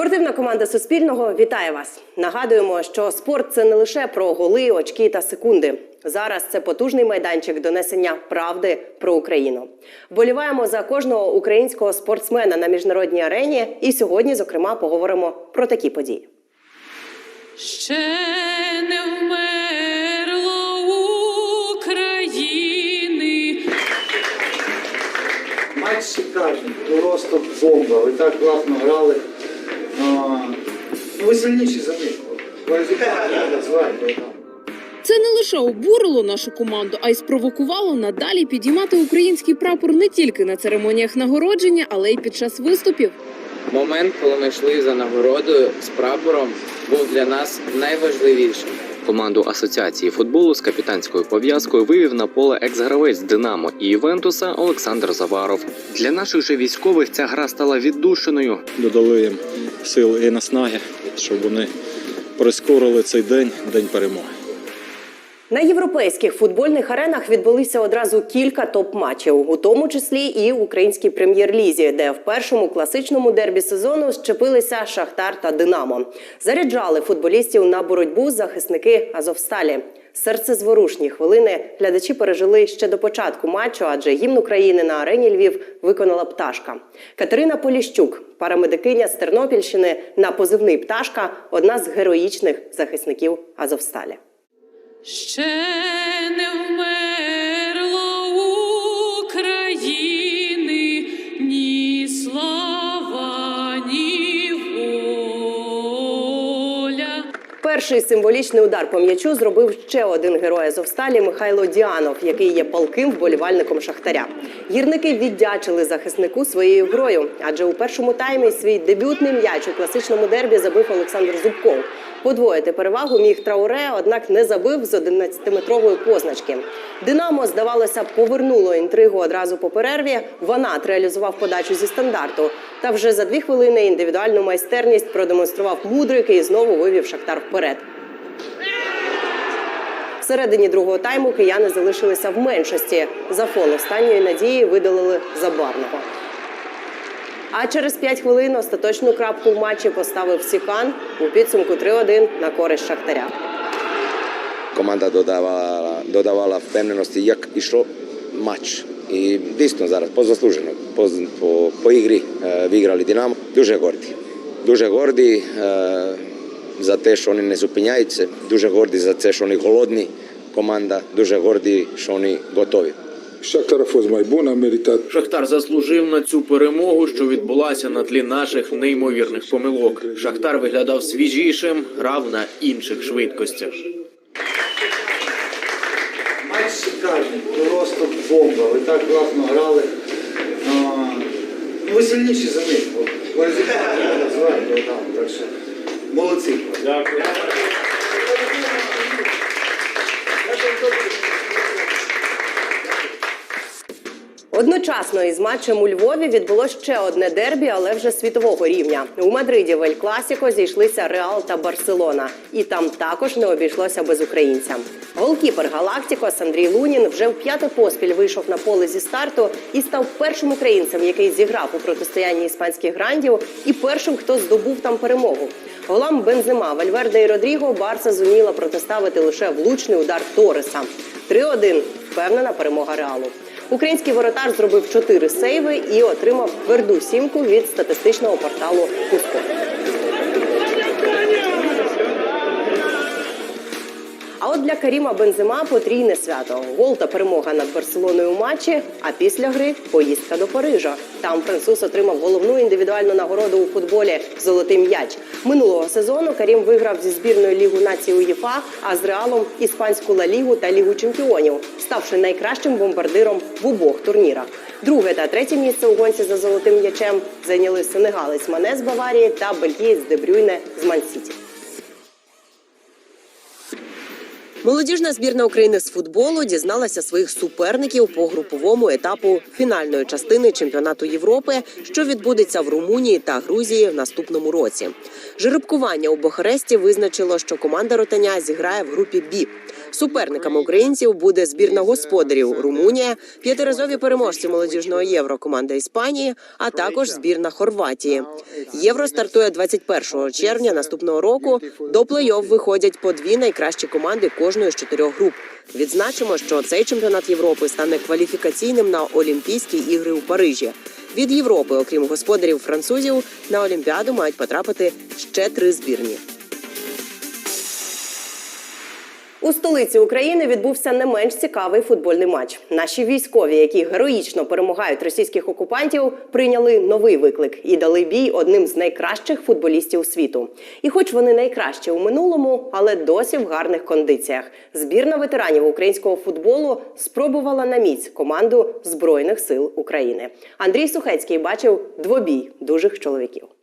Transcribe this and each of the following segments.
Спортивна команда Суспільного вітає вас. Нагадуємо, що спорт це не лише про голи, очки та секунди. Зараз це потужний майданчик донесення правди про Україну. Вболіваємо за кожного українського спортсмена на міжнародній арені. І сьогодні, зокрема, поговоримо про такі події. Ще не вмерло України. Матч шикарний, просто бомба. Ви так класно грали. А, ну, ви сильніші за них. Це не лише обурило нашу команду, а й спровокувало надалі підіймати український прапор не тільки на церемоніях нагородження, але й під час виступів. Момент, коли ми йшли за нагородою з прапором, був для нас найважливішим. Команду асоціації футболу з капітанською пов'язкою вивів на поле екс-гравець Динамо і Івентуса Олександр Заваров. Для наших же військових ця гра стала віддушеною. додали їм сил і наснаги, щоб вони прискорили цей день, день перемоги. На європейських футбольних аренах відбулися одразу кілька топ-матчів, у тому числі і українській прем'єр-лізі, де в першому класичному дербі сезону щепилися Шахтар та Динамо. Заряджали футболістів на боротьбу захисники Азовсталі. Серцезворушні хвилини глядачі пережили ще до початку матчу, адже гімн України на арені Львів виконала пташка. Катерина Поліщук, парамедикиня з Тернопільщини на позивний пташка, одна з героїчних захисників Азовсталі. Ще не вмерло Перший символічний удар по м'ячу зробив ще один герой Азовсталі Михайло Діанов, який є палким вболівальником Шахтаря. Гірники віддячили захиснику своєю грою, адже у першому таймі свій дебютний м'яч у класичному дербі забив Олександр Зубков. Подвоїти перевагу міг Трауре, однак не забив з 11-метрової позначки. Динамо, здавалося, повернуло інтригу одразу по перерві. Ванат реалізував подачу зі стандарту. Та вже за дві хвилини індивідуальну майстерність продемонстрував мудрик і знову вивів Шахтар вперед. Всередині другого тайму кияни залишилися в меншості. За фон останньої надії видалили забарного. А через 5 хвилин остаточну крапку в матчі поставив Сікан у підсумку 3-1 на користь Шахтаря. Команда додавала, додавала впевненості, як ішов матч. І дійсно зараз позаслужено, по, по, по ігрі е, виграли Динамо. Дуже горді. Дуже горді е, за те, що вони не зупиняються. Дуже горді за те, що вони голодні команда. Дуже горді, що вони готові. Bun, a meritat Шахтар заслужив на цю перемогу, що відбулася на тлі наших неймовірних помилок. Шахтар виглядав свіжішим, грав на інших швидкостях. Матч шикарний, просто бомба. Ви так класно грали. А, ну, ви сильніші за них. Кваліфікація називають. Молодці. Дякую. Одночасно із матчем у Львові відбулося ще одне дербі, але вже світового рівня. У Мадриді в Ель Класіко зійшлися Реал та Барселона, і там також не обійшлося без українця. Голкіпер Галактикос Андрій Лунін вже в п'яте поспіль вийшов на поле зі старту і став першим українцем, який зіграв у протистоянні іспанських грандів, і першим, хто здобув там перемогу. Голам Бензема, Вальверде і Родріго Барса зуміла протиставити лише влучний удар Тореса. 3-1 – впевнена перемога Реалу. Український воротар зробив чотири сейви і отримав тверду сімку від статистичного порталу Куско. А от для Каріма Бензема потрійне свято. Гол та перемога над Барселоною у матчі. А після гри поїздка до Парижа. Там француз отримав головну індивідуальну нагороду у футболі Золотий м'яч. Минулого сезону Карім виграв зі збірною Лігу націй УЄФА, а з Реалом іспанську Ла Лігу та Лігу чемпіонів, ставши найкращим бомбардиром в обох турнірах. Друге та третє місце у гонці за золотим м'ячем зайняли сенегалець Мане з Баварії та бельгієць Дебрюйне з Мансіті. Молодіжна збірна України з футболу дізналася своїх суперників по груповому етапу фінальної частини чемпіонату Європи, що відбудеться в Румунії та Грузії в наступному році. Жеребкування у Бухаресті визначило, що команда Ротаня зіграє в групі Бі. Суперниками українців буде збірна господарів Румунія, п'ятиразові переможці молодіжного євро команда Іспанії, а також збірна Хорватії. Євро стартує 21 червня наступного року. До плей-офф виходять по дві найкращі команди кожної з чотирьох груп. Відзначимо, що цей чемпіонат Європи стане кваліфікаційним на Олімпійські ігри у Парижі. Від Європи, окрім господарів французів, на Олімпіаду мають потрапити ще три збірні. У столиці України відбувся не менш цікавий футбольний матч. Наші військові, які героїчно перемагають російських окупантів, прийняли новий виклик і дали бій одним з найкращих футболістів світу. І, хоч вони найкращі у минулому, але досі в гарних кондиціях. Збірна ветеранів українського футболу спробувала на міць команду Збройних сил України. Андрій Сухецький бачив двобій дужих чоловіків.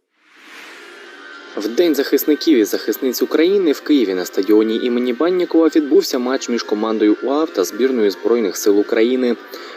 В день захисників і захисниць України в Києві на стадіоні імені Баннікова відбувся матч між командою УАВ та збірною збройних сил України.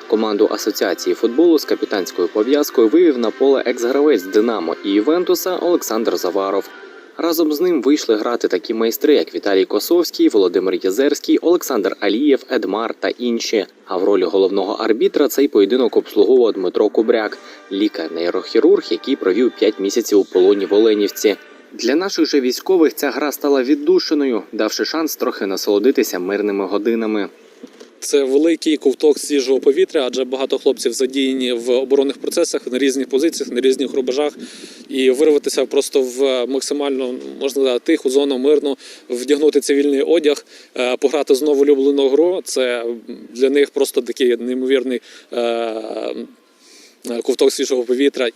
Команду асоціації футболу з капітанською пов'язкою вивів на поле екс-гравець Динамо і Ювентуса Олександр Заваров. Разом з ним вийшли грати такі майстри, як Віталій Косовський, Володимир Єзерський, Олександр Алієв, Едмар та інші. А в ролі головного арбітра цей поєдинок обслуговував Дмитро Кубряк, лікар-нейрохірург, який провів 5 місяців у полоні в Оленівці. Для наших же військових ця гра стала віддушиною, давши шанс трохи насолодитися мирними годинами. Це великий ковток свіжого повітря, адже багато хлопців задіяні в оборонних процесах на різних позиціях, на різних рубежах, і вирватися просто в максимально можна сказати, тиху зону, мирну, вдягнути цивільний одяг, е, пограти знову улюблену гру. Це для них просто такий неймовірний е, ковток свіжого повітря.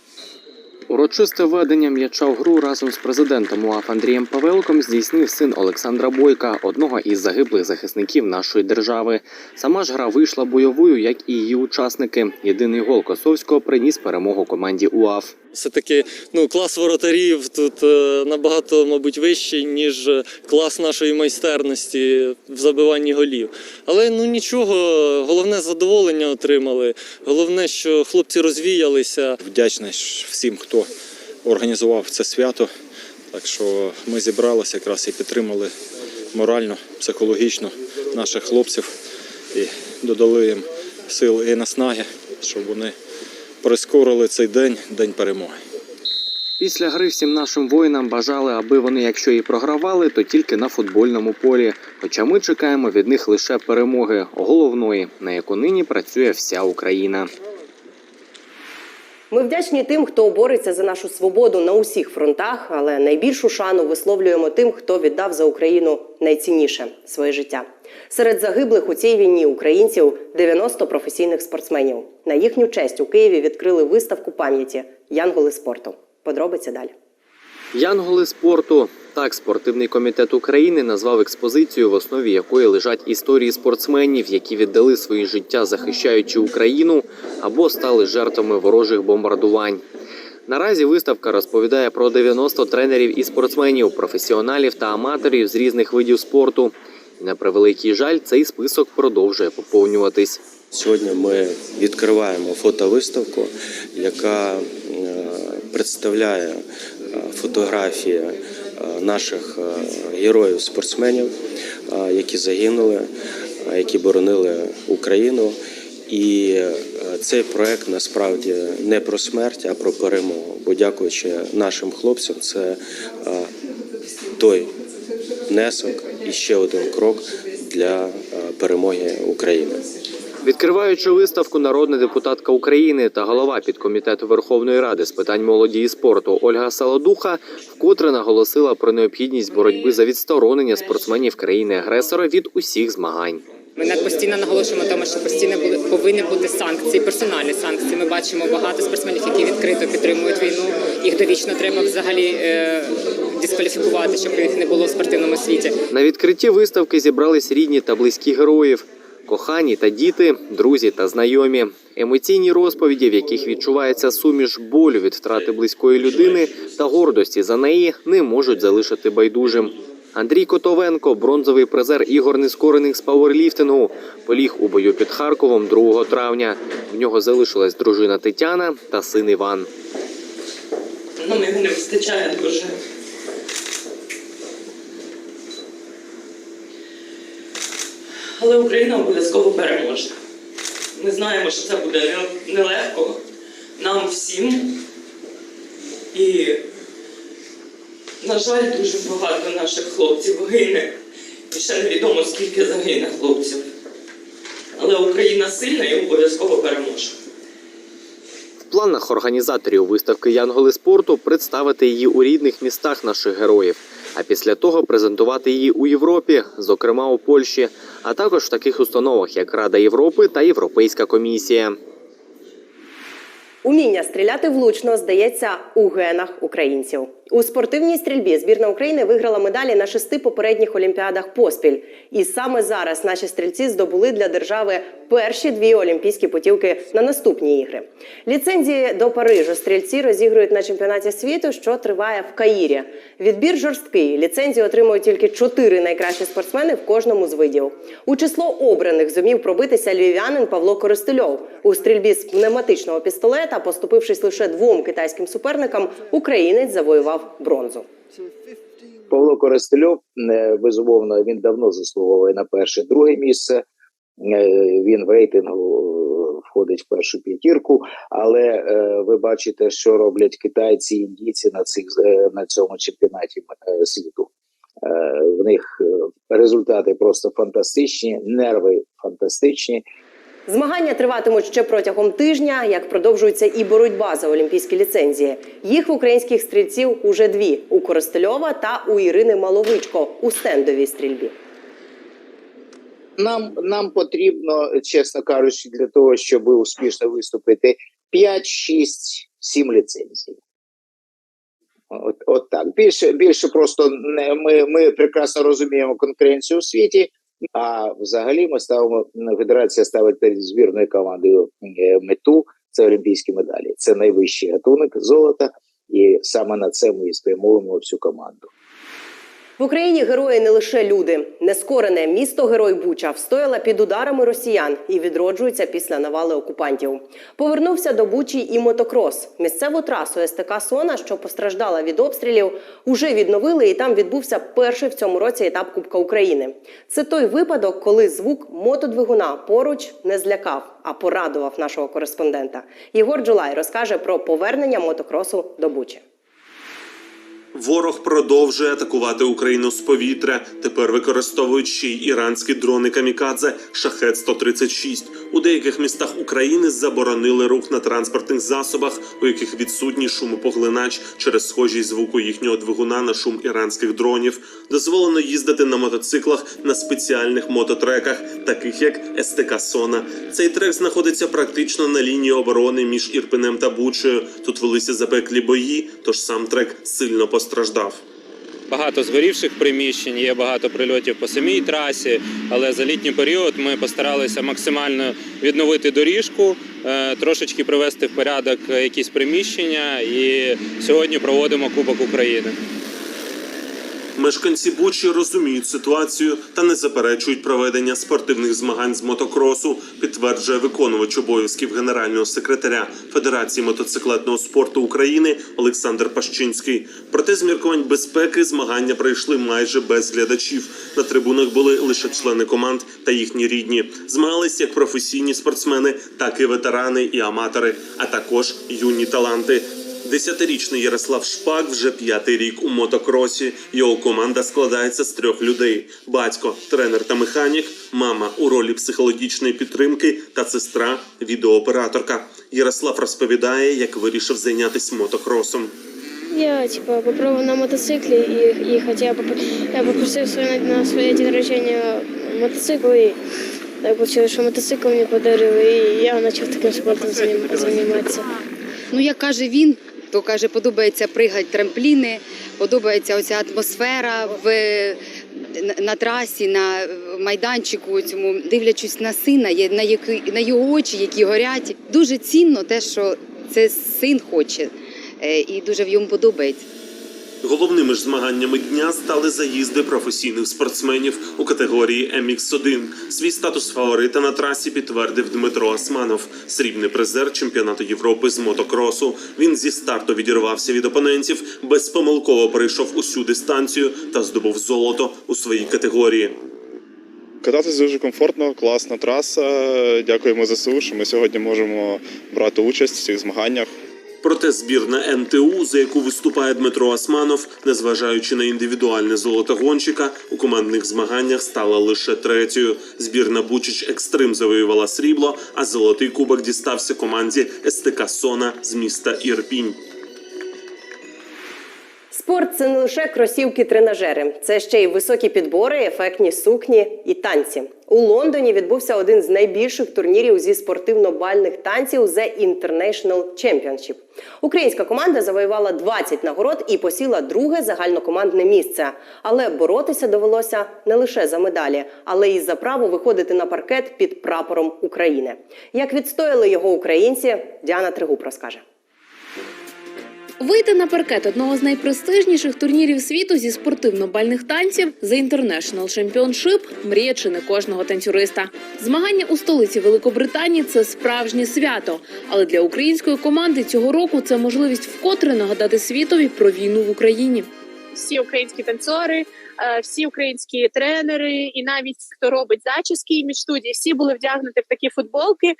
Урочисте введення м'яча в гру разом з президентом УАФ Андрієм Павелком здійснив син Олександра Бойка, одного із загиблих захисників нашої держави. Сама ж гра вийшла бойовою, як і її учасники. Єдиний гол Косовського приніс перемогу команді УАФ. Все таки ну клас воротарів тут е, набагато, мабуть, вищий, ніж клас нашої майстерності в забиванні голів. Але ну нічого, головне задоволення отримали. Головне, що хлопці розвіялися. Вдячний всім, хто організував це свято. Так що ми зібралися якраз і підтримали морально, психологічно наших хлопців і додали їм сил і наснаги, щоб вони прискорили цей день, день перемоги. Після гри всім нашим воїнам бажали, аби вони, якщо і програвали, то тільки на футбольному полі. Хоча ми чекаємо від них лише перемоги головної, на яку нині працює вся Україна. Ми вдячні тим, хто бореться за нашу свободу на усіх фронтах, але найбільшу шану висловлюємо тим, хто віддав за Україну найцінніше своє життя. Серед загиблих у цій війні українців 90 професійних спортсменів. На їхню честь у Києві відкрили виставку пам'яті Янголи спорту. Подробиці далі. Янголи спорту. Так, спортивний комітет України назвав експозицію, в основі якої лежать історії спортсменів, які віддали свої життя, захищаючи Україну або стали жертвами ворожих бомбардувань. Наразі виставка розповідає про 90 тренерів і спортсменів, професіоналів та аматорів з різних видів спорту. На превеликий жаль, цей список продовжує поповнюватись. Сьогодні ми відкриваємо фотовиставку, яка е, представляє е, фотографії е, наших героїв-спортсменів, які загинули, які боронили Україну. І цей проект насправді не про смерть, а про перемогу. Бо дякуючи нашим хлопцям, це той внесок і ще один крок для перемоги України. Відкриваючи виставку, народна депутатка України та голова підкомітету Верховної Ради з питань молоді і спорту Ольга Салодуха вкотре наголосила про необхідність боротьби за відсторонення спортсменів країни-агресора від усіх змагань. Ми не постійно наголошуємо тому, що постійно повинні бути санкції, персональні санкції. Ми бачимо багато спортсменів, які відкрито підтримують війну. Їх довічно треба взагалі е, дискваліфікувати, щоб їх не було в спортивному світі. На відкритті виставки зібрались рідні та близькі героїв, кохані та діти, друзі та знайомі. Емоційні розповіді, в яких відчувається суміш болю від втрати близької людини та гордості за неї, не можуть залишити байдужим. Андрій Котовенко, бронзовий призер ігор нескорених з пауерліфтингу, поліг у бою під Харковом 2 травня. В нього залишилась дружина Тетяна та син Іван. Нам його не вистачає дуже. Але Україна обов'язково переможе. Ми знаємо, що це буде нелегко нам всім. І, на жаль, дуже багато наших хлопців гине. І ще невідомо, скільки загине хлопців. Але Україна сильна і обов'язково переможе. В планах організаторів виставки Янголи спорту представити її у рідних містах наших героїв, а після того презентувати її у Європі, зокрема у Польщі, а також в таких установах, як Рада Європи та Європейська комісія. Уміння стріляти влучно здається у генах українців. У спортивній стрільбі збірна України виграла медалі на шести попередніх олімпіадах поспіль. І саме зараз наші стрільці здобули для держави перші дві олімпійські путівки на наступні ігри. Ліцензії до Парижу стрільці розігрують на чемпіонаті світу, що триває в Каїрі. Відбір жорсткий. Ліцензію отримують тільки чотири найкращі спортсмени в кожному з видів. У число обраних зумів пробитися львів'янин Павло Користельов. У стрільбі з пневматичного пістолета, поступившись лише двом китайським суперникам, українець завоював бронзу. Павло Коростельов, е, безумовно, він давно заслуговує на перше, друге місце. Е, Він в рейтингу е, входить в першу п'ятірку, але ви бачите, що роблять китайці, і індійці на цих на цьому чемпіонаті світу. В них результати просто фантастичні, нерви фантастичні. Змагання триватимуть ще протягом тижня, як продовжується і боротьба за олімпійські ліцензії. Їх в українських стрільців уже дві: у Коростельова та у Ірини Маловичко у стендовій стрільбі. Нам, нам потрібно, чесно кажучи, для того, щоб успішно виступити 5, 6, 7 ліцензій. От, от так. Більше, більше просто не, ми, ми прекрасно розуміємо конкуренцію у світі, а взагалі ми ставимо, федерація ставить перед збірною командою е, мету це олімпійські медалі. Це найвищий гатунок золота, і саме на це ми і спрямовуємо всю команду. В Україні герої не лише люди. Нескорене місто Герой Буча встояла під ударами росіян і відроджується після навали окупантів. Повернувся до Бучі і мотокрос. Місцеву трасу СТК Сона, що постраждала від обстрілів, уже відновили, і там відбувся перший в цьому році етап Кубка України. Це той випадок, коли звук мотодвигуна поруч не злякав, а порадував нашого кореспондента. Єгор Джулай розкаже про повернення мотокросу до Бучі. Ворог продовжує атакувати Україну з повітря. Тепер використовують ще й іранські дрони камікадзе шахет 136 У деяких містах України заборонили рух на транспортних засобах, у яких відсутній шумопоглинач через схожість звуку їхнього двигуна на шум іранських дронів. Дозволено їздити на мотоциклах на спеціальних мототреках, таких як СТК Сона. Цей трек знаходиться практично на лінії оборони між Ірпенем та Бучею. Тут велися запеклі бої, тож сам трек сильно постраждав. Багато згорівших приміщень, є багато прильотів по самій трасі, але за літній період ми постаралися максимально відновити доріжку, е, трошечки привести в порядок якісь приміщення, і сьогодні проводимо Кубок України. Мешканці Бучі розуміють ситуацію та не заперечують проведення спортивних змагань з мотокросу, підтверджує виконувач обов'язків генерального секретаря Федерації мотоциклетного спорту України Олександр Пащинський. Проте з міркувань безпеки змагання пройшли майже без глядачів. На трибунах були лише члени команд та їхні рідні. Змагались як професійні спортсмени, так і ветерани і аматори, а також юні таланти. Десятирічний Ярослав Шпак вже п'ятий рік у мотокросі. Його команда складається з трьох людей: батько, тренер та механік, мама у ролі психологічної підтримки та сестра відеооператорка. Ярослав розповідає, як вирішив зайнятися мотокросом. Я типа попробовал на мотоцикле и ехать. Я, поп- я попросил своє, на своє день рождения мотоцикл, і так получилось, що мотоцикл мені подарили, і я почав таким спортом заним- займатися. Ну, як каже він, то каже, подобається пригати трампліни, подобається оця атмосфера в, на, трасі, на майданчику цьому, дивлячись на сина, на, які, на його очі, які горять. Дуже цінно те, що це син хоче, е, і дуже в йому подобається. Головними ж змаганнями дня стали заїзди професійних спортсменів у категорії MX1. Свій статус фаворита на трасі підтвердив Дмитро Османов, срібний призер чемпіонату Європи з мотокросу. Він зі старту відірвався від опонентів, безпомилково пройшов усю дистанцію та здобув золото у своїй категорії. Кататись дуже комфортно, класна траса. Дякуємо ЗСУ, що ми сьогодні можемо брати участь в цих змаганнях. Проте збірна МТУ, за яку виступає Дмитро Османов, незважаючи на індивідуальне золото гонщика, у командних змаганнях стала лише третьою. Збірна Бучич Екстрим завоювала срібло, а золотий кубок дістався команді СТК Сона з міста Ірпінь. Спорт це не лише кросівки-тренажери, це ще й високі підбори, ефектні сукні і танці. У Лондоні відбувся один з найбільших турнірів зі спортивно-бальних танців The International Championship. Українська команда завоювала 20 нагород і посіла друге загальнокомандне місце. Але боротися довелося не лише за медалі, але й за право виходити на паркет під прапором України. Як відстояли його українці, Діана Тригуб розкаже. Вийти на паркет одного з найпрестижніших турнірів світу зі спортивно-бальних танців The International Championship – мрія чи не кожного танцюриста. Змагання у столиці Великобританії це справжнє свято. Але для української команди цього року це можливість вкотре нагадати світові про війну в Україні. всі українські танцори, е, всі українські тренери, і навіть хто робить зачіски і студії, всі були вдягнуті в такі футболки, е,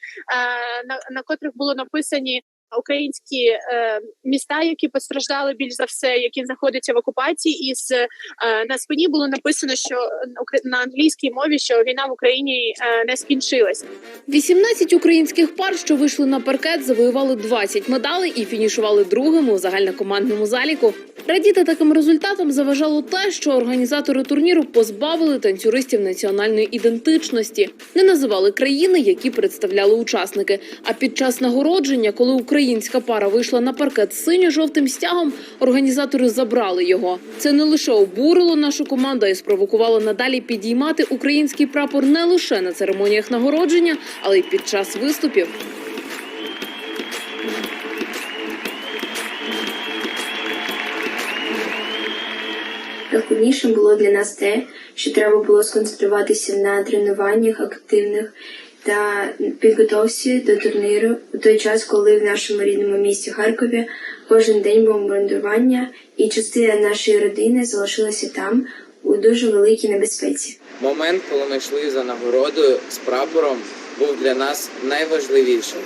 на, на котрих було написані. Українські е, міста, які постраждали більш за все, які знаходяться в окупації, і з е, на спині було написано, що на англійській мові що війна в Україні е, не скінчилась. 18 українських пар, що вийшли на паркет, завоювали 20 медалей і фінішували другими у загальнокомандному заліку. Радіти таким результатам заважало те, що організатори турніру позбавили танцюристів національної ідентичності, не називали країни, які представляли учасники. А під час нагородження, коли українська пара вийшла на паркет з синьо-жовтим стягом, організатори забрали його. Це не лише обурило нашу команду, й спровокувало надалі підіймати український прапор не лише на церемоніях нагородження, але й під час виступів. Найскладнішим було для нас те, що треба було сконцентруватися на тренуваннях активних та підготовці до турніру у той час, коли в нашому рідному місті Харкові кожен день бомбардування, і частина нашої родини залишилася там у дуже великій небезпеці. Момент, коли ми йшли за нагородою з прапором, був для нас найважливішим.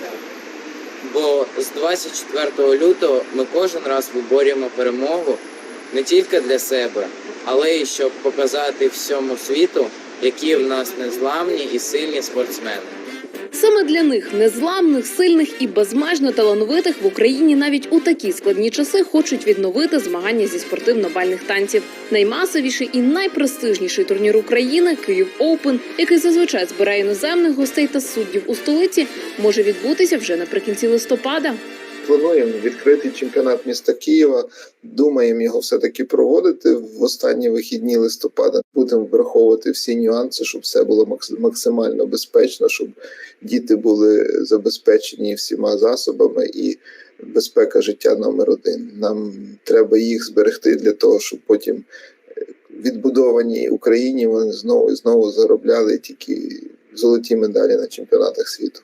Бо з 24 лютого ми кожен раз виборюємо перемогу не тільки для себе, але й щоб показати всьому світу, які в нас незламні і сильні спортсмени. Саме для них, незламних, сильних і безмежно талановитих в Україні навіть у такі складні часи хочуть відновити змагання зі спортивно-бальних танців. Наймасовіший і найпрестижніший турнір України Київ Оупен, який зазвичай збирає іноземних гостей та суддів у столиці, може відбутися вже наприкінці листопада. Плануємо відкритий чемпіонат міста Києва. Думаємо його все-таки проводити в останні вихідні листопада. Будемо враховувати всі нюанси, щоб все було макс- максимально безпечно, щоб діти були забезпечені всіма засобами і безпека життя номер один. Нам треба їх зберегти для того, щоб потім е, відбудованій Україні вони знову і знову заробляли тільки золоті медалі на чемпіонатах світу.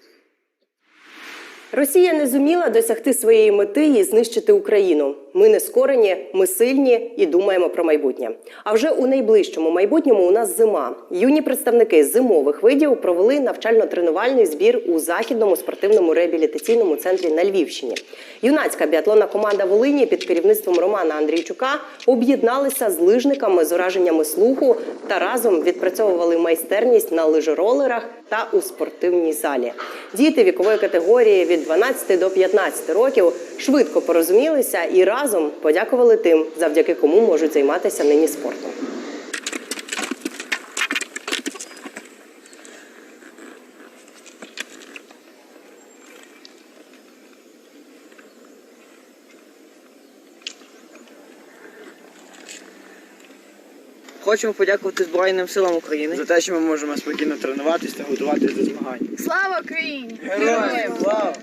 Росія не зуміла досягти своєї мети і знищити Україну. Ми не скорені, ми сильні і думаємо про майбутнє. А вже у найближчому майбутньому у нас зима. Юні представники зимових видів провели навчально-тренувальний збір у західному спортивному реабілітаційному центрі на Львівщині. Юнацька біатлонна команда Волині під керівництвом Романа Андрійчука об'єдналися з лижниками з ураженнями слуху та разом відпрацьовували майстерність на лижеролерах та у спортивній залі. Діти вікової категорії від 12 до 15 років швидко порозумілися і разом подякували тим, завдяки кому можуть займатися нині спортом. Хочемо подякувати Збройним силам України за те, що ми можемо спокійно тренуватися та готуватися до змагань. Слава Україні! Героям слава!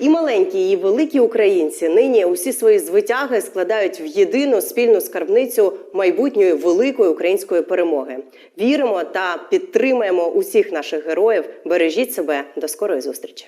І маленькі, і великі українці нині усі свої звитяги складають в єдину спільну скарбницю майбутньої великої української перемоги. Віримо та підтримаємо усіх наших героїв. Бережіть себе до скорої зустрічі.